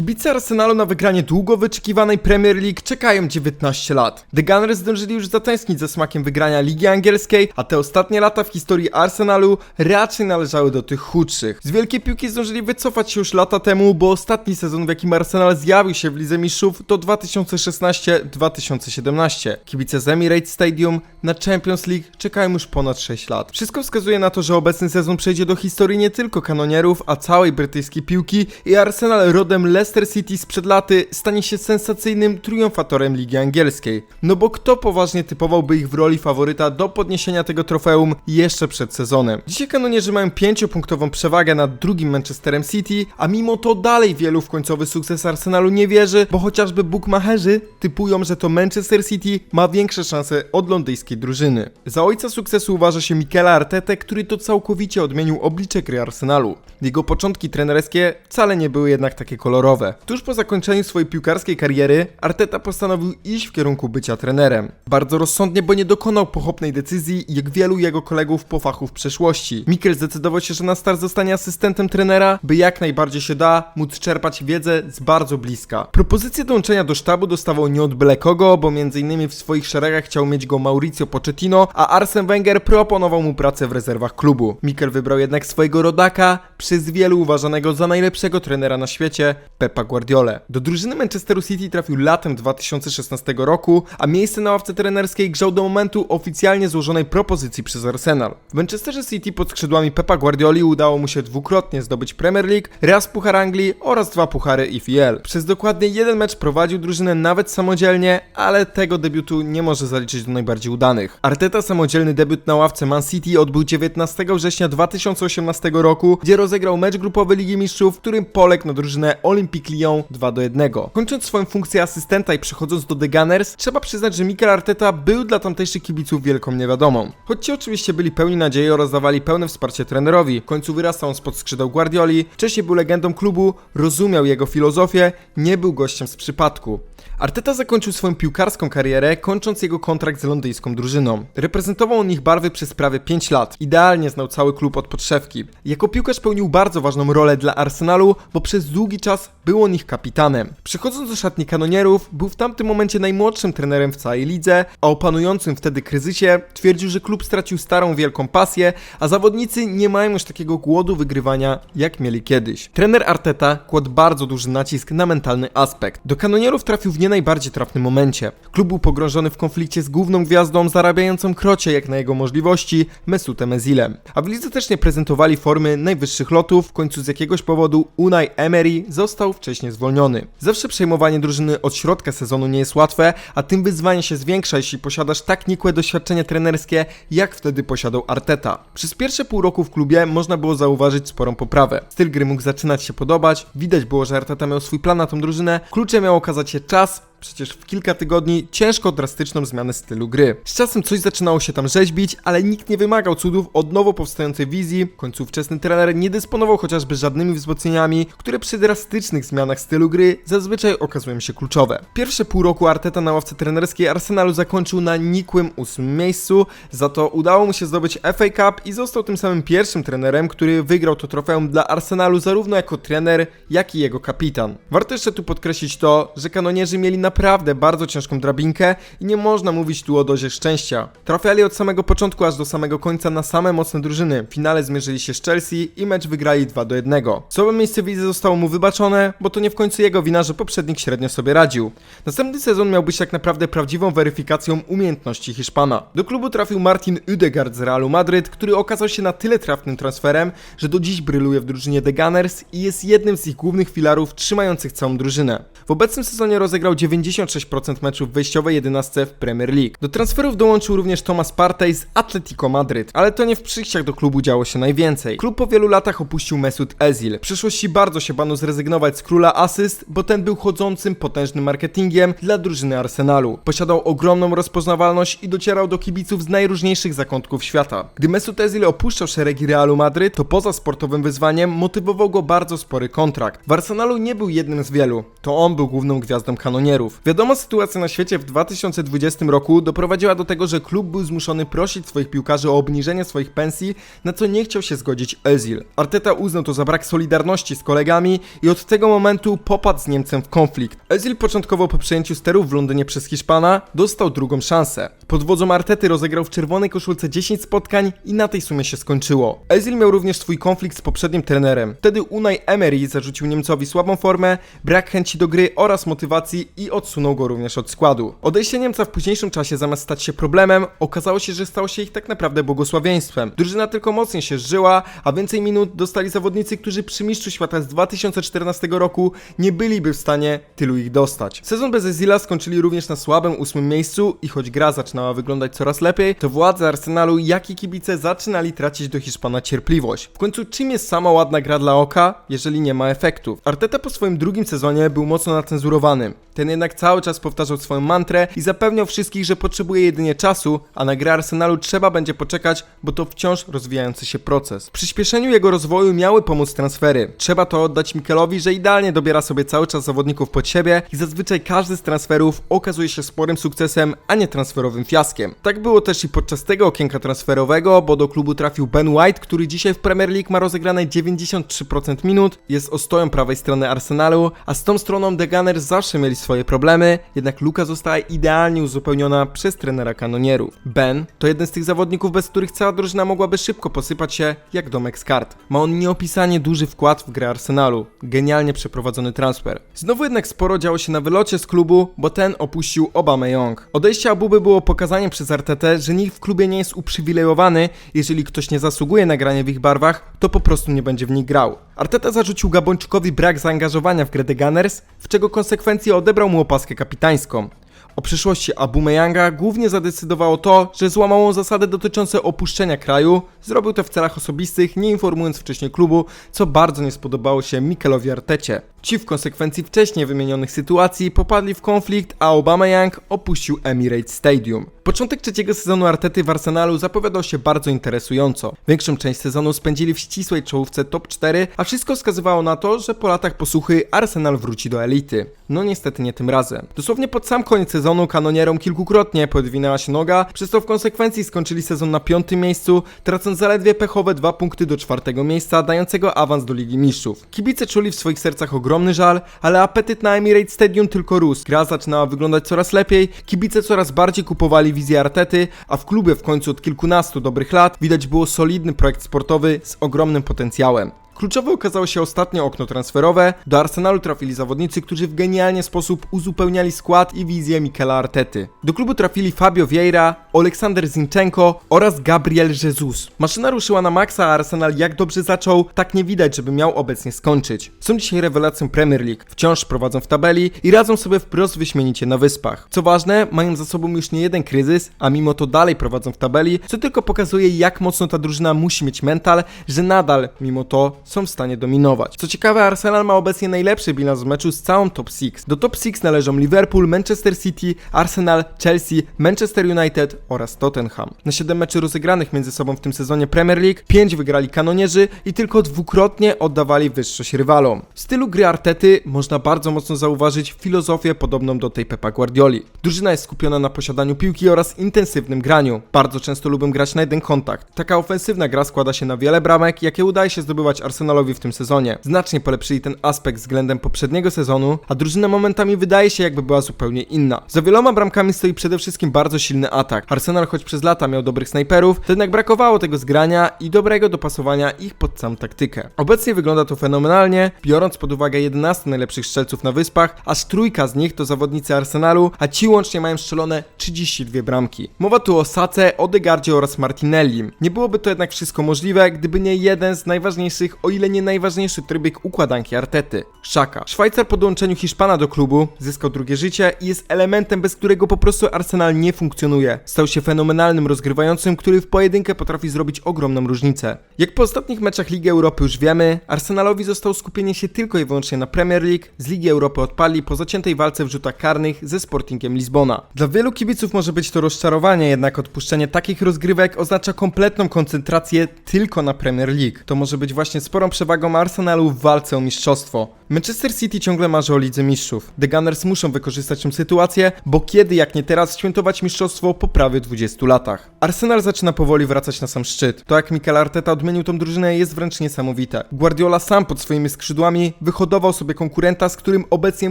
Kibice Arsenalu na wygranie długo wyczekiwanej Premier League czekają 19 lat. The Gunners zdążyli już zatęsknić ze smakiem wygrania Ligi Angielskiej, a te ostatnie lata w historii Arsenalu raczej należały do tych chudszych. Z wielkiej piłki zdążyli wycofać się już lata temu, bo ostatni sezon w jakim Arsenal zjawił się w Lidze Mistrzów to 2016-2017. Kibice z Emirates Stadium na Champions League czekają już ponad 6 lat. Wszystko wskazuje na to, że obecny sezon przejdzie do historii nie tylko kanonierów, a całej brytyjskiej piłki i Arsenal rodem Leicester City sprzed laty stanie się sensacyjnym triumfatorem Ligi Angielskiej. No bo kto poważnie typowałby ich w roli faworyta do podniesienia tego trofeum jeszcze przed sezonem? Dzisiaj kanonierzy mają 5-punktową przewagę nad drugim Manchesterem City, a mimo to dalej wielu w końcowy sukces Arsenalu nie wierzy, bo chociażby bookmacherzy typują, że to Manchester City ma większe szanse od londyńskiej drużyny. Za ojca sukcesu uważa się Mikela Artetę, który to całkowicie odmienił oblicze gry Arsenalu. Jego początki trenerskie wcale nie były jednak takie kolorowe. Tuż po zakończeniu swojej piłkarskiej kariery Arteta postanowił iść w kierunku bycia trenerem. Bardzo rozsądnie, bo nie dokonał pochopnej decyzji jak wielu jego kolegów po fachu w przeszłości. Mikel zdecydował się, że na start zostanie asystentem trenera, by jak najbardziej się da móc czerpać wiedzę z bardzo bliska. Propozycję dołączenia do sztabu dostawał nie od byle kogo, bo m.in. w swoich szeregach chciał mieć go Mauricio Pochettino, a Arsene Wenger proponował mu pracę w rezerwach klubu. Mikel wybrał jednak swojego rodaka, przez wielu uważanego za najlepszego trenera na świecie, Pepa Guardiolę. Do drużyny Manchesteru City trafił latem 2016 roku, a miejsce na ławce trenerskiej grzał do momentu oficjalnie złożonej propozycji przez Arsenal. W Manchesterze City pod skrzydłami Pepa Guardioli udało mu się dwukrotnie zdobyć Premier League, raz Puchar Anglii oraz dwa Puchary EFL. Przez dokładnie jeden mecz prowadził drużynę nawet samodzielnie, ale tego debiutu nie może zaliczyć do najbardziej udanych. Arteta samodzielny debiut na ławce Man City odbył 19 września 2018 roku, gdzie rozegrał mecz grupowy Ligi Mistrzów, w którym poległ na drużynę Olympique Lyon 2 do 1. Kończąc swoją funkcję asystenta i przechodząc do The Gunners, trzeba przyznać, że Mikel Arteta był dla tamtejszych kibiców wielką niewiadomą. Choć ci oczywiście byli pełni nadziei oraz dawali pełne wsparcie trenerowi. W końcu wyrastał on spod skrzydeł Guardioli, wcześniej był legendą klubu, rozumiał jego filozofię, nie był gościem z przypadku. Arteta zakończył swoją piłkarską karierę, kończąc jego kontrakt z londyńską drużyną. Reprezentował on ich barwy przez prawie 5 lat. Idealnie znał cały klub od podszewki. Jako piłkarz pełnił bardzo ważną rolę dla Arsenalu, bo przez długi czas był on ich kapitanem. Przechodząc do szatni kanonierów, był w tamtym momencie najmłodszym trenerem w całej lidze, a o panującym wtedy kryzysie twierdził, że klub stracił starą wielką pasję, a zawodnicy nie mają już takiego głodu wygrywania, jak mieli kiedyś. Trener Arteta kładł bardzo duży nacisk na mentalny aspekt. Do kanonierów trafił w nie najbardziej trafnym momencie. Klub był pogrążony w konflikcie z główną gwiazdą zarabiającą krocie jak na jego możliwości, Mesutem Ezilem. A w lidze też nie prezentowali formy najwyższych lotów, w końcu z jakiegoś powodu Unai Emery został wcześniej zwolniony. Zawsze przejmowanie drużyny od środka sezonu nie jest łatwe, a tym wyzwanie się zwiększa, jeśli posiadasz tak nikłe doświadczenie trenerskie, jak wtedy posiadał Arteta. Przez pierwsze pół roku w klubie można było zauważyć sporą poprawę. Styl gry mógł zaczynać się podobać, widać było, że Arteta miał swój plan na tą drużynę, kluczem miał okazać się czas, przecież w kilka tygodni ciężko drastyczną zmianę stylu gry. Z czasem coś zaczynało się tam rzeźbić, ale nikt nie wymagał cudów od nowo powstającej wizji. W końcu wczesny trener nie dysponował chociażby żadnymi wzmocnieniami, które przy drastycznych zmianach stylu gry zazwyczaj okazują się kluczowe. Pierwsze pół roku Arteta na ławce trenerskiej Arsenalu zakończył na nikłym ósmym miejscu, za to udało mu się zdobyć FA Cup i został tym samym pierwszym trenerem, który wygrał to trofeum dla Arsenalu zarówno jako trener, jak i jego kapitan. Warto jeszcze tu podkreślić to, że kanonierzy mieli naprawdę bardzo ciężką drabinkę i nie można mówić tu o dozie szczęścia. Trafiali od samego początku aż do samego końca na same mocne drużyny. W finale zmierzyli się z Chelsea i mecz wygrali 2 do 1. Słabe miejsce w lidze zostało mu wybaczone, bo to nie w końcu jego wina, że poprzednik średnio sobie radził. Następny sezon miał być tak naprawdę prawdziwą weryfikacją umiejętności Hiszpana. Do klubu trafił Martin Udegaard z Realu Madryt, który okazał się na tyle trafnym transferem, że do dziś bryluje w drużynie The Gunners i jest jednym z ich głównych filarów trzymających całą drużynę. W obecnym sezonie rozegrał 96% meczów w wejściowej 11 w Premier League. Do transferów dołączył również Thomas Partey z Atletico Madryt, ale to nie w przyjściach do klubu działo się najwięcej. Klub po wielu latach opuścił Mesut Özil. W przyszłości bardzo się bano zrezygnować z króla asyst, bo ten był chodzącym potężnym marketingiem dla drużyny Arsenalu. Posiadał ogromną rozpoznawalność i docierał do kibiców z najróżniejszych zakątków świata. Gdy Mesut Özil opuszczał szeregi Realu Madryt, to poza sportowym wyzwaniem motywował go bardzo spory kontrakt. W Arsenalu nie był jednym z wielu. To on był główną gwiazdą kanonierów. Wiadomo, sytuacja na świecie w 2020 roku doprowadziła do tego, że klub był zmuszony prosić swoich piłkarzy o obniżenie swoich pensji, na co nie chciał się zgodzić Özil. Arteta uznał to za brak solidarności z kolegami i od tego momentu popadł z Niemcem w konflikt. Özil początkowo po przejęciu sterów w Londynie przez Hiszpana dostał drugą szansę. Pod wodzą Artety rozegrał w czerwonej koszulce 10 spotkań i na tej sumie się skończyło. Özil miał również swój konflikt z poprzednim trenerem. Wtedy Unai Emery zarzucił Niemcowi słabą formę, brak chęci do gry oraz motywacji i odsunął go również od składu. Odejście Niemca w późniejszym czasie zamiast stać się problemem, okazało się, że stało się ich tak naprawdę błogosławieństwem. Drużyna tylko mocniej się zżyła, a więcej minut dostali zawodnicy, którzy przy mistrzu świata z 2014 roku nie byliby w stanie tylu ich dostać. Sezon bez Ezila skończyli również na słabym ósmym miejscu i choć gra zaczynała wyglądać coraz lepiej, to władze Arsenalu, jak i kibice zaczynali tracić do Hiszpana cierpliwość. W końcu czym jest sama ładna gra dla oka, jeżeli nie ma efektów? Arteta po swoim drugim sezonie był mocno nacenzurowany. Ten jednak cały czas powtarzał swoją mantrę i zapewniał wszystkich, że potrzebuje jedynie czasu, a na grę Arsenalu trzeba będzie poczekać, bo to wciąż rozwijający się proces. W przyspieszeniu jego rozwoju miały pomóc transfery. Trzeba to oddać Mikelowi, że idealnie dobiera sobie cały czas zawodników pod siebie i zazwyczaj każdy z transferów okazuje się sporym sukcesem, a nie transferowym fiaskiem. Tak było też i podczas tego okienka transferowego, bo do klubu trafił Ben White, który dzisiaj w Premier League ma rozegrane 93% minut, jest ostoją prawej strony Arsenalu, a z tą stroną The Gunners zawsze mieli swoje problemy, jednak luka została idealnie uzupełniona przez trenera kanonierów. Ben to jeden z tych zawodników, bez których cała drużyna mogłaby szybko posypać się jak domek z kart. Ma on nieopisanie duży wkład w grę Arsenalu. Genialnie przeprowadzony transfer. Znowu jednak sporo działo się na wylocie z klubu, bo ten opuścił Obama Young. Odejście Abuby było pokazaniem przez Artetę, że nikt w klubie nie jest uprzywilejowany, jeżeli ktoś nie zasługuje na granie w ich barwach, to po prostu nie będzie w nich grał. Arteta zarzucił Gabończykowi brak zaangażowania w grę The Gunners, w czego konsekwencje odebrał mu opaskę kapitańską. O przyszłości Abumeyanga głównie zadecydowało to, że złamał zasady dotyczące opuszczenia kraju, zrobił to w celach osobistych, nie informując wcześniej klubu, co bardzo nie spodobało się Mikelowi Artecie. Ci w konsekwencji wcześniej wymienionych sytuacji popadli w konflikt, a Aubameyang opuścił Emirates Stadium. Początek trzeciego sezonu Artety w Arsenalu zapowiadał się bardzo interesująco. Większą część sezonu spędzili w ścisłej czołówce top 4, a wszystko wskazywało na to, że po latach posłuchy Arsenal wróci do elity. No niestety nie tym razem. Dosłownie pod sam koniec sezonu kanonierom kilkukrotnie podwinęła się noga, przez co w konsekwencji skończyli sezon na piątym miejscu, tracąc zaledwie pechowe dwa punkty do czwartego miejsca, dającego awans do Ligi Mistrzów. Kibice czuli w swoich sercach ogromny żal, ale apetyt na Emirates Stadium tylko rósł. Gra zaczynała wyglądać coraz lepiej, kibice coraz bardziej kupowali wizję Artety, a w klubie w końcu od kilkunastu dobrych lat widać było solidny projekt sportowy z ogromnym potencjałem. Kluczowe okazało się ostatnie okno transferowe. Do Arsenalu trafili zawodnicy, którzy w genialny sposób uzupełniali skład i wizję Mikela Artety. Do klubu trafili Fabio Vieira, Aleksander Zinchenko oraz Gabriel Jesus. Maszyna ruszyła na maksa, a Arsenal jak dobrze zaczął, tak nie widać, żeby miał obecnie skończyć. Są dzisiaj rewelacją Premier League, wciąż prowadzą w tabeli i radzą sobie wprost wyśmienicie na wyspach. Co ważne, mają za sobą już nie jeden kryzys, a mimo to dalej prowadzą w tabeli, co tylko pokazuje jak mocno ta drużyna musi mieć mental, że nadal, mimo to, są w stanie dominować. Co ciekawe, Arsenal ma obecnie najlepszy bilans w meczu z całą top 6. Do top 6 należą Liverpool, Manchester City, Arsenal, Chelsea, Manchester United oraz Tottenham. Na 7 meczy rozegranych między sobą w tym sezonie Premier League, 5 wygrali kanonierzy i tylko dwukrotnie oddawali wyższość rywalom. W stylu gry Artety można bardzo mocno zauważyć filozofię podobną do tej Pepa Guardioli. Drużyna jest skupiona na posiadaniu piłki oraz intensywnym graniu. Bardzo często lubią grać na jeden kontakt. Taka ofensywna gra składa się na wiele bramek, jakie udaje się zdobywać Arsenalowi w tym sezonie. Znacznie polepszyli ten aspekt względem poprzedniego sezonu, a drużyna momentami wydaje się jakby była zupełnie inna. Za wieloma bramkami stoi przede wszystkim bardzo silny atak. Arsenal choć przez lata miał dobrych snajperów, to jednak brakowało tego zgrania i dobrego dopasowania ich pod sam taktykę. Obecnie wygląda to fenomenalnie, biorąc pod uwagę 11 najlepszych strzelców na wyspach, aż trójka z nich to zawodnicy Arsenalu, a ci łącznie mają strzelone 32 bramki. Mowa tu o Sace, Odegardzie oraz Martinellim. Nie byłoby to jednak wszystko możliwe, gdyby nie jeden z najważniejszych, o ile nie najważniejszy trybik układanki Artety. Szaka. Szwajcar po dołączeniu Hiszpana do klubu zyskał drugie życie i jest elementem, bez którego po prostu Arsenal nie funkcjonuje. Stał się fenomenalnym rozgrywającym, który w pojedynkę potrafi zrobić ogromną różnicę. Jak po ostatnich meczach Ligi Europy już wiemy, Arsenalowi zostało skupienie się tylko i wyłącznie na Premier League, z Ligi Europy odpali po zaciętej walce w rzutach karnych ze Sportingiem Lizbona. Dla wielu kibiców może być to rozczarowanie, jednak odpuszczenie takich rozgrywek oznacza kompletną koncentrację tylko na Premier League. To może być właśnie sporą przewagą Arsenalu w walce o mistrzostwo. Manchester City ciągle marzy o Lidze Mistrzów. The Gunners muszą wykorzystać tę sytuację, bo kiedy jak nie teraz świętować mistrzostwo po prawie 20 latach. Arsenal zaczyna powoli wracać na sam szczyt. To jak Mikel Arteta odmienił tą drużynę jest wręcz niesamowite. Guardiola sam pod swoimi skrzydłami wyhodował sobie konkurenta, z którym obecnie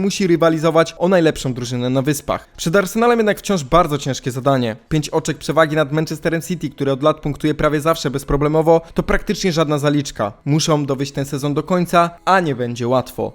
musi rywalizować o najlepszą drużynę na wyspach. Przed Arsenalem jednak wciąż bardzo ciężkie zadanie. Pięć oczek przewagi nad Manchesterem City, które od lat punktuje prawie zawsze bezproblemowo, to praktycznie żadna zaliczka. Muszą dowieść ten sezon do końca, a nie będzie łatwo.